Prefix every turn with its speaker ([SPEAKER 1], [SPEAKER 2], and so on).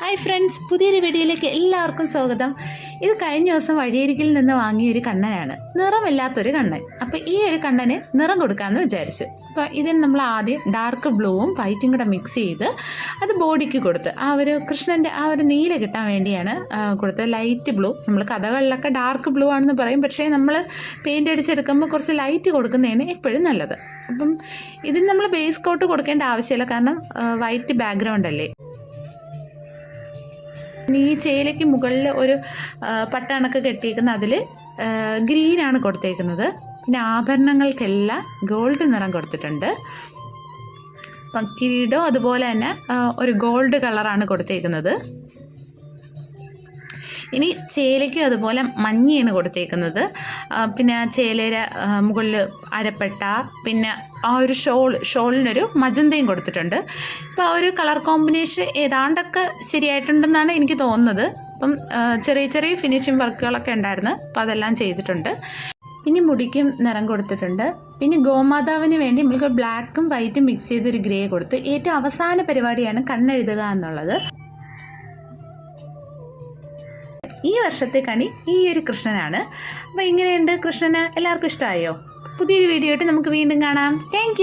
[SPEAKER 1] Hi friends പുതിയൊരു വീഡിയോയിലേക്ക് എല്ലാവർക്കും സ്വാഗതം. ഇത് കഴിഞ്ഞ ദിവസം വഴിയരികിൽ നിന്ന് വാങ്ങിയ ഒരു കണ്ണനാണ്. നിറമില്ലാത്തൊരു കണ്ണൻ. അപ്പോൾ ഈ ഒരു കണ്ണന് നിറം കൊടുക്കാമെന്ന് വിചാരിച്ചു. അപ്പോൾ ഇതിന് നമ്മൾ ആദ്യം ഡാർക്ക് ബ്ലൂവും വൈറ്റും കൂടെ മിക്സ് ചെയ്ത് അത് ബോഡിക്ക് കൊടുത്ത് ആ ഒരു കൃഷ്ണന്റെ ആ ഒരു നീല കിട്ടാൻ വേണ്ടിയാണ് കൊടുത്തത്. ലൈറ്റ് ബ്ലൂ നമ്മൾ കഥകളിലൊക്കെ ഡാർക്ക് ബ്ലൂ ആണെന്ന് പറയും. പക്ഷേ നമ്മൾ പെയിന്റ് അടിച്ചെടുക്കുമ്പോൾ കുറച്ച് ലൈറ്റ് കൊടുക്കുന്നതാണ് എപ്പോഴും നല്ലത്. അപ്പം ഇതിന് നമ്മൾ ബേസ് കോട്ട് കൊടുക്കേണ്ട ആവശ്യമില്ല. കാരണം വൈറ്റ് ബാക്ക്ഗ്രൗണ്ട് അല്ലേ? ഈ ചേലയ്ക്ക് മുകളിൽ ഒരു പട്ടണക്ക് കെട്ടിയിരിക്കുന്ന അതിൽ ഗ്രീനാണ് കൊടുത്തേക്കുന്നത്. പിന്നെ ആഭരണങ്ങൾക്കെല്ലാം ഗോൾഡ് നിറം കൊടുത്തിട്ടുണ്ട്. കിരീടവും അതുപോലെ തന്നെ ഒരു ഗോൾഡ് കളറാണ് കൊടുത്തേക്കുന്നത്. ഇനി ചേലയ്ക്കും അതുപോലെ മഞ്ഞയാണ് കൊടുത്തേക്കുന്നത്. പിന്നെ ചേലയുടെ മുകളിൽ അരപ്പെട്ട പിന്നെ ആ ഒരു ഷോൾ ഷോളിനൊരു മജന്തയും കൊടുത്തിട്ടുണ്ട്. അപ്പോൾ ആ ഒരു കളർ കോമ്പിനേഷൻ ഏതാണ്ടൊക്കെ ശരിയായിട്ടുണ്ടെന്നാണ് എനിക്ക് തോന്നുന്നത്. അപ്പം ചെറിയ ചെറിയ ഫിനിഷിംഗ് വർക്കുകളൊക്കെ ഉണ്ടായിരുന്നു. അപ്പോൾ അതെല്ലാം ചെയ്തിട്ടുണ്ട്. പിന്നെ മുടിക്കും നിറം കൊടുത്തിട്ടുണ്ട്. പിന്നെ ഗോമാതാവിന് വേണ്ടി നമ്മൾക്ക് ബ്ലാക്കും വൈറ്റും മിക്സ് ചെയ്തൊരു ഗ്രേ കൊടുത്തു ഏറ്റവും അവസാന പരിപാടിയാണ് കണ്ണെഴുതുക എന്നുള്ളത്. ഈ വർഷത്തെ കണി ഈ ഒരു കൃഷ്ണനാണ്. അപ്പോൾ ഇങ്ങനെയുണ്ട് കൃഷ്ണന് എല്ലാവർക്കും ഇഷ്ടമായോ പുതിയൊരു വീഡിയോ ആയിട്ട് നമുക്ക് വീണ്ടും കാണാം. താങ്ക്